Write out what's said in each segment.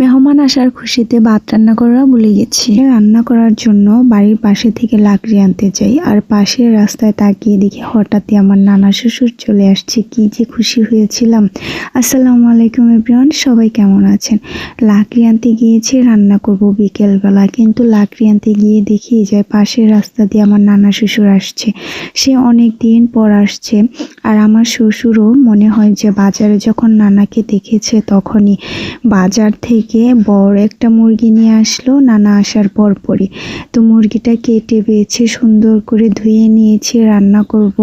মেহমান আসার খুশিতে ভাত রান্না করা ভুলে গেছি। রান্না করার জন্য বাড়ির পাশে থেকে লাকড়ি আনতে যাই আর পাশের রাস্তায় তাকিয়ে দেখি হঠাৎই আমার নানা শ্বশুর চলে আসছে। কি যে খুশি হয়েছিলাম। আসসালামু আলাইকুম এভরিওয়ান, সবাই কেমন আছেন? লাকড়ি আনতে গিয়েছি, রান্না করব বিকেলবেলা, কিন্তু লাকড়ি আনতে গিয়ে দেখি যে পাশের রাস্তা দিয়ে আমার নানা শ্বশুর আসছে। সে অনেক দিন পর আসছে, আর আমার শ্বশুরও মনে হয় যে বাজারে যখন নানাকে দেখেছে তখনই বাজার থেকে বড় একটা মুরগি নিয়ে আসলো, নানা আসার পর পরই। তো মুরগিটা কেটে বেছে সুন্দর করে ধুয়ে নিয়েছি, রান্না করব,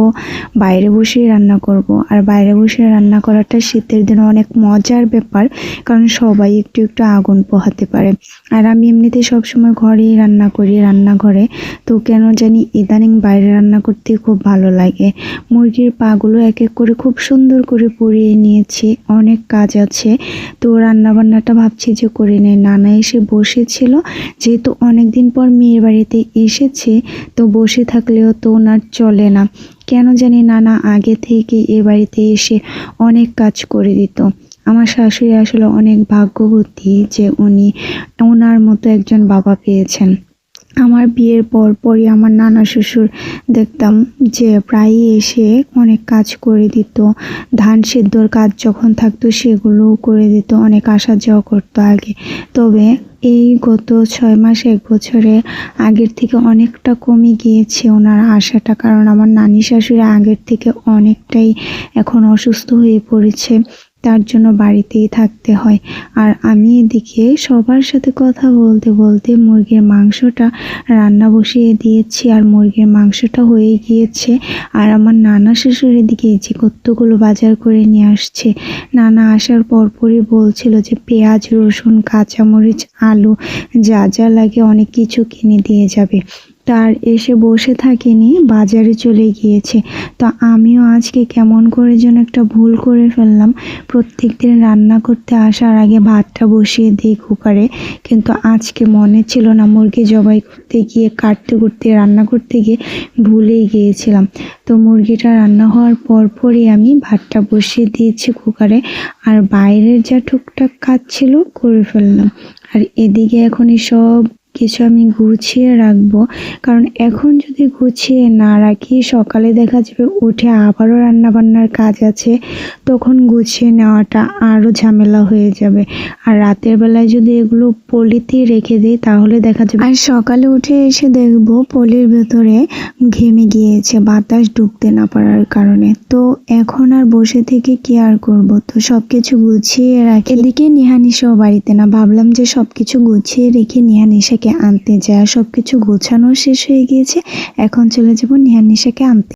বাইরে বসে রান্না করব। আর বাইরে বসে রান্না করাটা শীতের দিনে অনেক মজার ব্যাপার, কারণ সবাই একটু একটু আগুন পোহাতে পারে। আর আমি এমনিতে সবসময় ঘরেই রান্না করি, রান্নাঘরে। তো কেন জানি ইদানিং বাইরে রান্না করতে খুব ভালো লাগে। মুরগির পাগুলো এক এক করে খুব সুন্দর করে পুড়িয়ে নিয়েছি, অনেক কাজ আছে। তো রান্না বান্নাটা ভাবছি যে করে নেয়। নানা এসে বসেছিল, যেহেতু অনেক দিন পর মেয়ের বাড়িতে এসেছে, তো বসে থাকলেও তো ওনার চলে না। কেন জানি নানা আগে থেকে এ বাড়িতে এসে অনেক কাজ করে দিত। আমার শাশুড়ি আসলে অনেক ভাগ্যবতী যে উনি ওনার মতো একজন বাবা পেয়েছেন। আমার বিয়ের পর পরই আমার নানা শ্বশুর দেখতাম যে প্রায়ই এসে অনেক কাজ করে দিত। ধান সেদ্ধর কাজ যখন থাকতো সেগুলোও করে দিত, অনেক আসা যাওয়া করতো আগে। তবে এই গত ছয় মাস, এক বছরে আগের থেকে অনেকটা কমে গিয়েছে ওনার আসাটা কারণ আমার নানি শাশুড়ি আগের থেকে অনেকটাই এখন অসুস্থ হয়ে পড়েছে। তার জন্য বাড়িতেই থাকতে হয়। আর আমি এদিকে সবার সাথে কথা বলতে বলতে মুরগির মাংসটা রান্না বসিয়ে দিয়েছি আর মুরগির মাংসটা হয়ে গিয়েছে। আর আমার নানা শ্বশুর এদিকে যে কতগুলো বাজার করে নিয়ে আসছে। নানা আসার পরপরই বলছিল যে পেঁয়াজ, রসুন, কাঁচামরিচ, আলু যা যা লাগে অনেক কিছু কিনে দিয়ে যাবে। তার এসে বসে থাকেনি, বাজারে চলে গিয়েছে। তো আমিও আজকে কেমন করে যেন একটা ভুল করে ফেললাম। প্রত্যেক দিন রান্না করতে আসার আগে ভাতটা বসিয়ে দিই কুকারে, কিন্তু আজকে মনে ছিল না মুরগি জবাই করতে গিয়ে, কাটতে করতে, রান্না করতে গিয়ে ভুলেই গিয়েছিলাম। তো মুরগিটা রান্না হওয়ার পর পরই আমি ভাতটা বসিয়ে দিয়েছি কুকারে, আর বাইরের যা টুকটাক কাজ ছিল করে ফেললাম। আর এদিকে এখন সব কিছু আমি গুছিয়ে রাখব। কারণ এখন যদি গুছিয়ে না রাখি, সকালে দেখা যাবে উঠে আবারও রান্না বান্নার কাজ আছে, তখন গুছিয়ে নেওয়াটা আরও ঝামেলা হয়ে যাবে। আর রাতের বেলায় যদি এগুলো পলিতে রেখে দিই, তাহলে দেখা যাবে আর সকালে উঠে এসে দেখব পলির ভেতরে ঘেমে গিয়েছে, বাতাস ঢুকতে না পারার কারণে। তো এখন আর বসে থেকে কি আর করব? তো সব কিছু গুছিয়ে রাখি। এদিকে নিহানিসাও বাড়িতে না, ভাবলাম যে সব কিছু গুছিয়ে রেখে নিহানিসাকে আনতে যা সবকিছু গোছানো শেষ হয়ে গিয়েছে। এখন চলে যাব নিহানিসাকে আনতে।